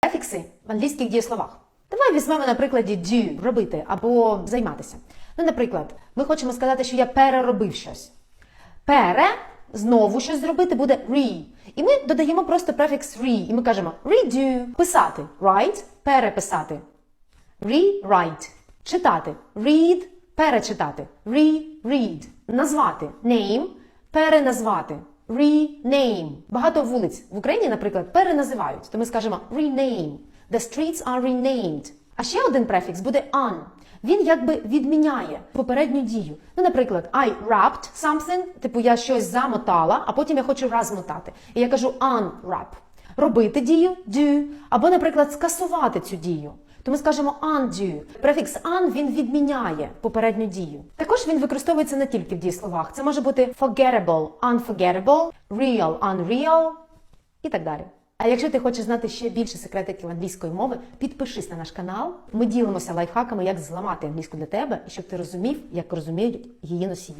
префікси в англійських дієсловах. Давай візьмемо на прикладі do робити або займатися. Ну, наприклад, ми хочемо сказати, що я переробив щось. Пере знову щось зробити буде re. І ми додаємо просто префікс re. І ми кажемо redo. Писати write, переписати. Rewrite. Читати. Read. Перечитати. Reread. Назвати. Name. Переназвати. Rename. Багато вулиць в Україні, наприклад, переназивають. То ми скажемо rename. The streets are renamed. А ще один префікс буде on. Він якби відміняє попередню дію. Ну, наприклад, I wrapped something, типу я щось замотала, а потім я хочу розмотати. І я кажу unwrap. Робити дію do, або, наприклад, скасувати цю дію. То ми скажемо undo. Префікс un він відміняє попередню дію. Також він використовується не тільки в дієсловах. Це може бути forgettable, unforgettable, real, unreal і так далі. А якщо ти хочеш знати ще більше секретиків англійської мови, підпишись на наш канал. Ми ділимося лайфхаками, як зламати англійську для тебе, щоб ти розумів, як розуміють її носії.